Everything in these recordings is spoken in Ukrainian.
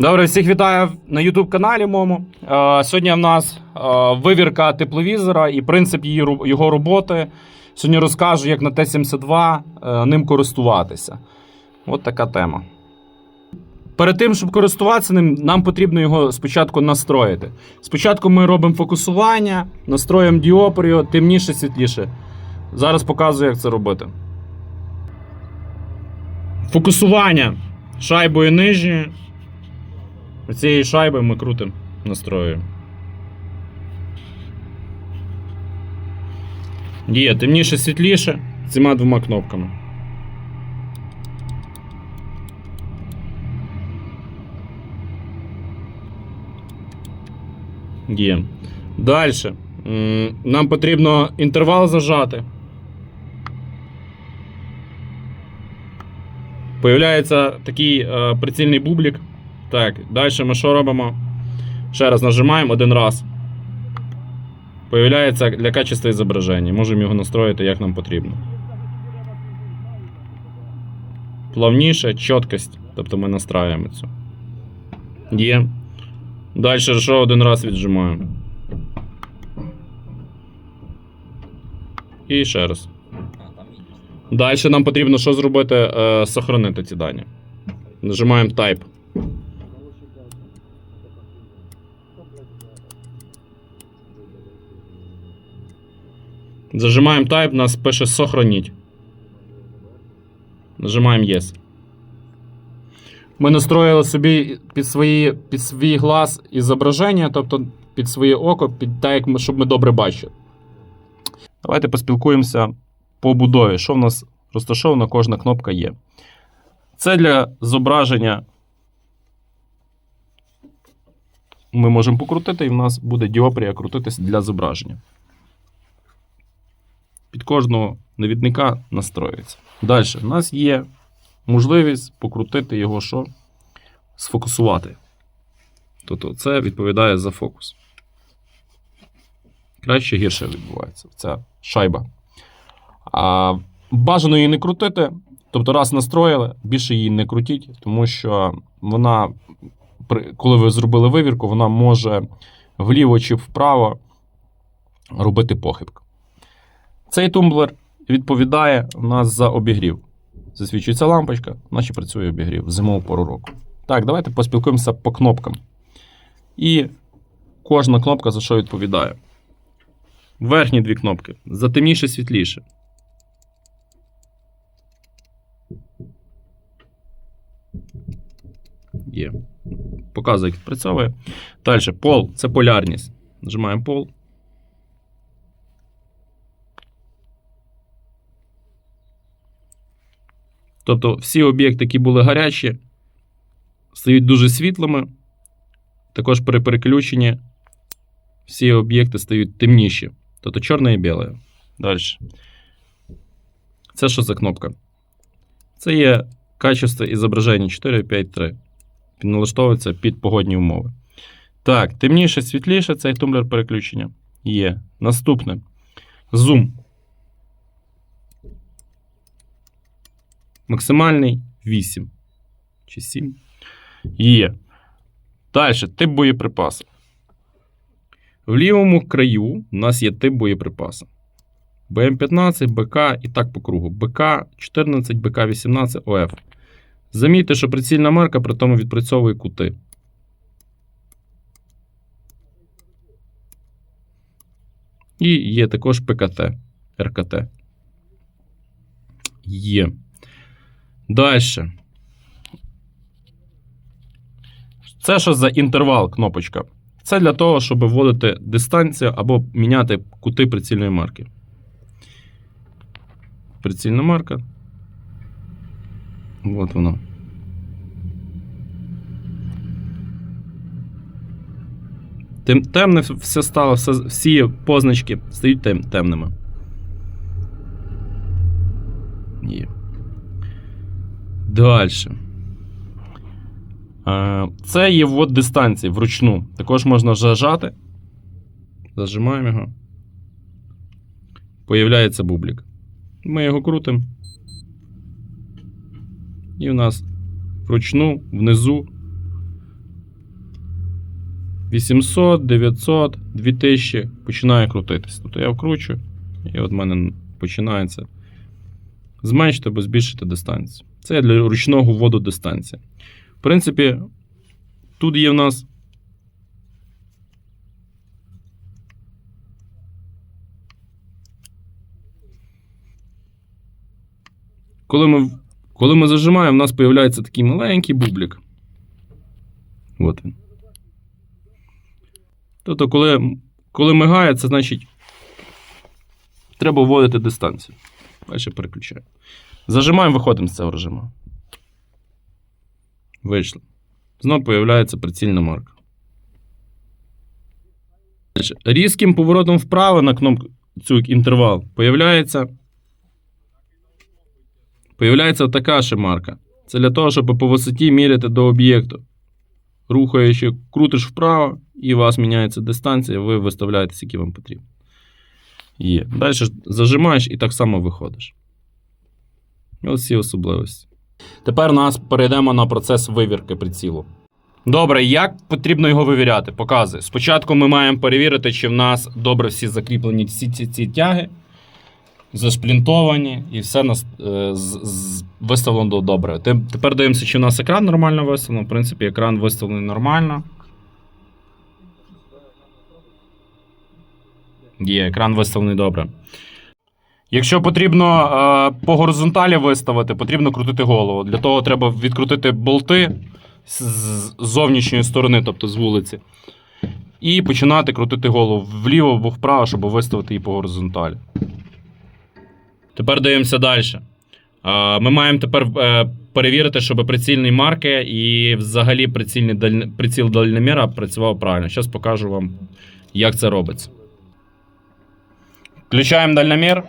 Добре, всіх вітаю на YouTube каналі моєму. Е, Сьогодні в нас е, вивірка тепловізора і принцип її, його роботи. Сьогодні розкажу, як на Т-72 е, ним користуватися. От така тема. Перед тим, щоб користуватися ним, нам потрібно його спочатку настроїти. Спочатку ми робимо фокусування, настроїмо діопрію, темніше, світліше. Зараз показую, як це робити. Фокусування шайбою нижньою. Цією шайбою ми крутимо, настроюємо. Є темніше, світліше цими двома кнопками. Є. Далі. Нам потрібно інтервал зажати. Появляється такий е, прицільний бублік. Так, далі ми що робимо? Ще раз нажимаємо один раз. Появляється для качества зображення. Можемо його настроїти як нам потрібно. Плавніше, чіткость. Тобто ми настраюємо цю. Є. Далі що один раз віджимаємо. І ще раз. Далі нам потрібно що зробити? Е, сохранити ці дані. Нажимаємо Type. Зажимаємо Type, нас пише сохраніть. Нажимаємо Yes. Ми настроїли собі під, свої, під свій глаз і зображення, тобто під своє око, під так, як ми, щоб ми добре бачили. Давайте поспілкуємося по будові. Що в нас розташовано, кожна кнопка є. Це для зображення. Ми можемо покрутити, і в нас буде діопрія крутитися для зображення. Під кожного навідника настроюється. Далі, у нас є можливість покрутити його що? Сфокусувати. Тобто це відповідає за фокус. Краще гірше відбувається ця шайба. А, бажано її не крутити. Тобто, раз настроїли, більше її не крутіть, тому що вона, коли ви зробили вивірку, вона може вліво чи вправо робити похибку. Цей тумблер відповідає у нас за обігрів. Засвічується лампочка, наче працює обігрів зимову пору року. Так, давайте поспілкуємося по кнопкам. І кожна кнопка за що відповідає. Верхні дві кнопки. За темніше, світліше. Є. Показує, як відпрацьовує. Далі, пол це полярність. Нажимаємо пол. Тобто всі об'єкти, які були гарячі, стають дуже світлими. Також при переключенні всі об'єкти стають темніші. Тобто чорне і біле. Далі. Це що за кнопка? Це є качество ізображення 453. Він налаштовується під погодні умови. Так, темніше, світліше цей тумблер переключення. Є. Наступне. Зум. Максимальний 8 чи 7. Є. Далі, тип боєприпасу. В лівому краю у нас є тип боєприпасу. БМ-15, БК і так по кругу. БК-14, БК-18, ОФ. Замітьте, що прицільна марка при тому відпрацьовує кути. І є також ПКТ, РКТ. Є. Далі. Це що за інтервал кнопочка? Це для того, щоб вводити дистанцію або міняти кути прицільної марки. Прицільна марка. От воно. Тем, темне все стало, все, всі позначки стають тем, темними. Є. Далі. Е, Це є ввод дистанції вручну. Також можна зажати. Зажимаємо його. Появляється бублік. Ми його крутимо. І у нас вручну внизу 800, 900, 2000 починає крутитись. Тобто я вкручу, і от в мене починається зменшити або збільшити дистанцію. Це для ручного вводу дистанції. В принципі, тут є в нас. Коли ми, коли ми зажимаємо, у нас з'являється такий маленький бублік. От він. Тобто, коли, коли мигає, це значить треба вводити дистанцію. Далі переключаю. Зажимаємо, виходимо з цього режиму. Вийшли. Знову появляється прицільна марка. Різким поворотом вправо на кнопку цю інтервал появляється. Появляється така ще марка. Це для того, щоб по висоті міряти до об'єкту. Рухаючи, крутиш вправо, і у вас міняється дистанція, ви виставляєте, скільки вам потрібно. Є. Далі зажимаєш і так само виходиш. Ось ці особливості. Тепер нас перейдемо на процес вивірки прицілу. Добре, як потрібно його вивіряти? Показую. Спочатку ми маємо перевірити, чи в нас добре всі закріплені всі ці, ці тяги, зашплінтовані, і все нас е, з, з, виставлено добре. Тепер дивимося, чи в нас екран нормально виставлений. В принципі, екран виставлений нормально. Є, екран виставлений добре. Якщо потрібно е, по горизонталі виставити, потрібно крутити голову. Для того треба відкрутити болти з зовнішньої сторони, тобто з вулиці. І починати крутити голову вліво або вправо, щоб виставити її по горизонталі. Тепер дивимося далі. Е, Ми маємо тепер е, перевірити, щоб прицільні марки і взагалі прицільний дальн- приціл дальноміра працював правильно. Зараз покажу вам, як це робиться. Включаємо дальномір.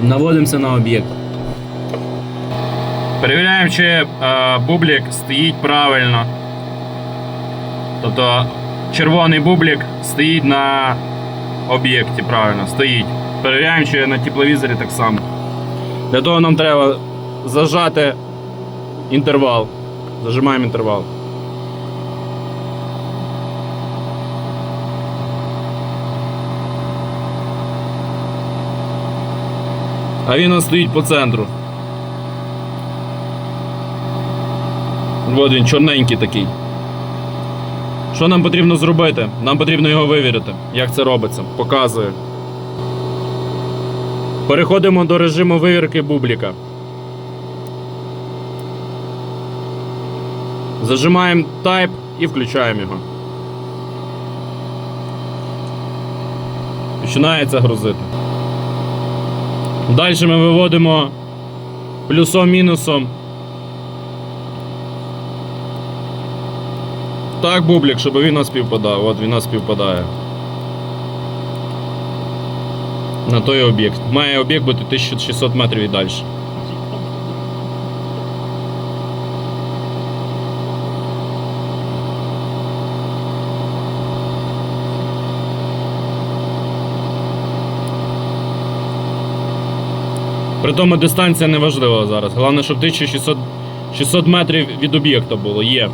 Наводимося на об'єкт. Перевіряємо, чи е, бублік стоїть правильно. Тобто червоний бублік стоїть на об'єкті правильно, стоїть. Перевіряємо, чи на тепловізорі так само. Для того нам треба зажати інтервал. Зажимаємо інтервал. А він нас стоїть по центру. От він, чорненький такий. Що нам потрібно зробити? Нам потрібно його вивірити. Як це робиться? Показую. Переходимо до режиму вивірки бубліка. Зажимаємо Type і включаємо його. Починається грузити. Далі ми виводимо плюсом-мінусом. Так, бублік, щоб він нас співпадав. От він нас співпадає. На той об'єкт. Має об'єкт бути 1600 метрів і далі. При тому дистанція не важлива зараз. Головне, щоб 1600 600 метрів від об'єкта було. Є.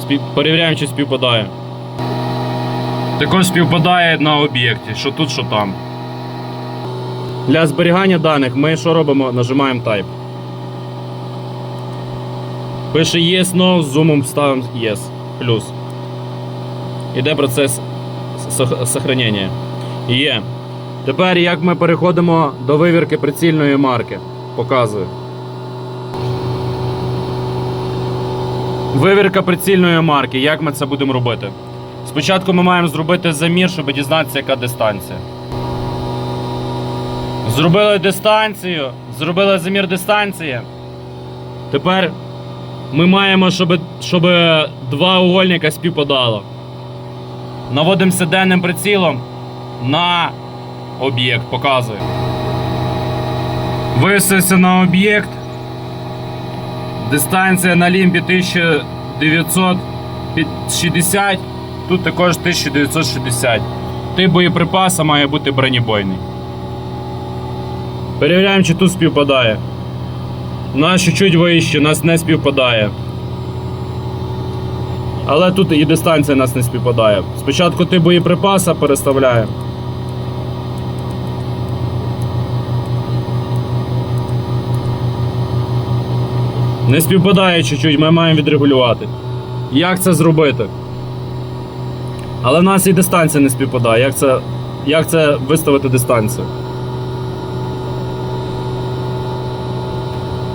Спів... Перевіряємо, чи співпадає. Також співпадає на об'єкті, що тут, що там. Для зберігання даних ми що робимо? Нажимаємо Type. Пише Yes, No, з зумом ставимо Yes. Плюс. Іде процес сох- сохранення. Є. Тепер як ми переходимо до вивірки прицільної марки. Показую. Вивірка прицільної марки. Як ми це будемо робити? Спочатку ми маємо зробити замір, щоб дізнатися, яка дистанція. Зробили дистанцію, зробили замір дистанції. Тепер ми маємо, щоб, щоб два угольника співпадало. Наводимося денним прицілом на об'єкт, показую. Висився на об'єкт. Дистанція на лімбі 1960. Тут також 1960. Тип боєприпаса має бути бронебойний. Перевіряємо, чи тут співпадає. У нас чуть-чуть вище, нас не співпадає. Але тут і дистанція нас не співпадає. Спочатку ти боєприпаса переставляємо. Не співпадає чуть-чуть, ми маємо відрегулювати. Як це зробити? Але в нас і дистанція не співпадає. Як це, як це виставити дистанцію?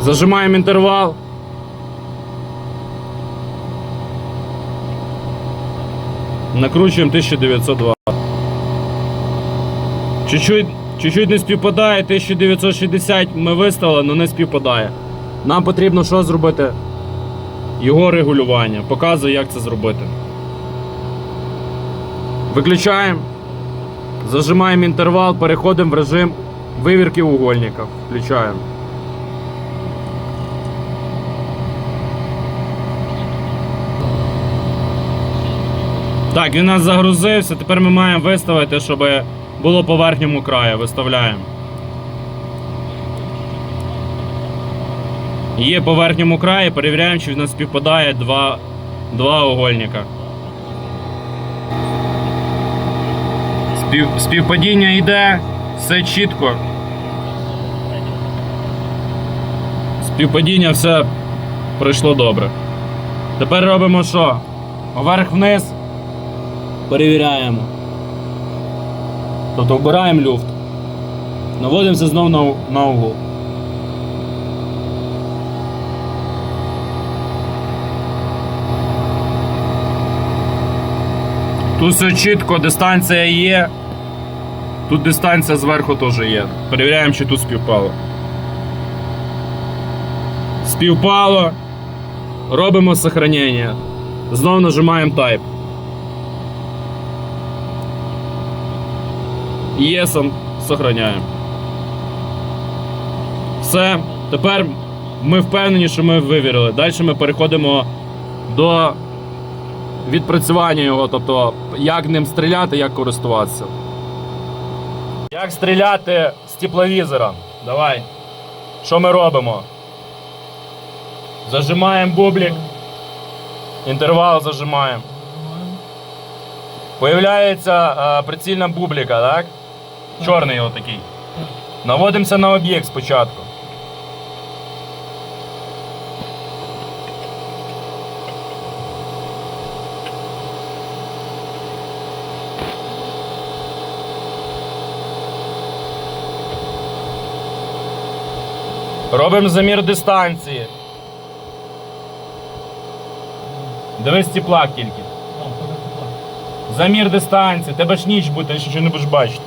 Зажимаємо інтервал. Накручуємо 1902. Чуть-чуть, не співпадає, 1960 ми виставили, але не співпадає. Нам потрібно що зробити? Його регулювання. Показую, як це зробити. Виключаємо. Зажимаємо інтервал, переходимо в режим вивірки угольника. Включаємо. Так, він у нас загрузився. Тепер ми маємо виставити, щоб було по верхньому краю. Виставляємо. Є по верхньому краї, перевіряємо, чи в нас співпадає два, два угольника. Спів, співпадіння йде, все чітко. Співпадіння все пройшло добре. Тепер робимо що? Вверх-вниз. Перевіряємо. Тобто вбираємо люфт. Наводимося знову на, на угол. Тут все чітко, дистанція є. Тут дистанція зверху теж є. Перевіряємо, чи тут співпало. Співпало. Робимо сохранення. Знову нажимаємо Type. Єсом сохраняємо. Все. Тепер ми впевнені, що ми вивірили. Далі ми переходимо до відпрацювання його, тобто як ним стріляти, як користуватися. Як стріляти з тепловізора? Давай. Що ми робимо? Зажимаємо бублік. Інтервал зажимаємо. Появляється е, прицільна бубліка, так? Чорний отакий. Наводимося на об'єкт спочатку. Робимо замір дистанції. Дивись тепла тільки. Замір дистанції. Тебе ж ніч буде, ти ще не будеш бачити.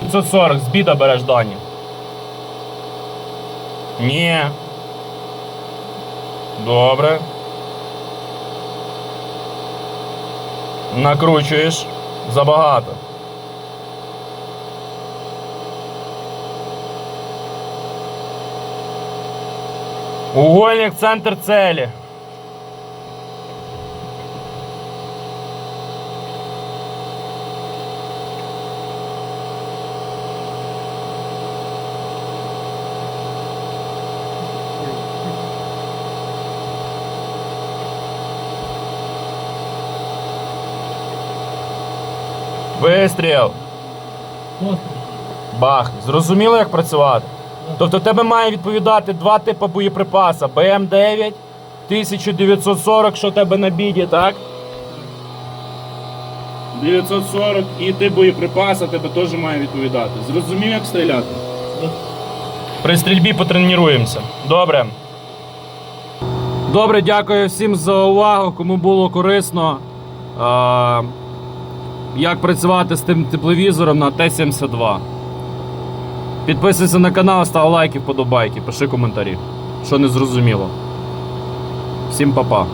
540, з біда береш дані. Ні. Добре. Накручуєш. Забагато. Угольник центр целі. Вистріл. Бах. Зрозуміло, як працювати? Тобто тебе має відповідати два типи боєприпаса. БМ-9, 1940, що тебе на біді, так? 940 і ти боєприпаса тебе теж має відповідати. Зрозумів, як стріляти? При стрільбі потренуємося. Добре. Добре, дякую всім за увагу. Кому було корисно. А, як працювати з тим тепловізором на Т-72. Підписуйся на канал, став лайки, вподобайки, пиши коментарі, що не зрозуміло. Всім па-па.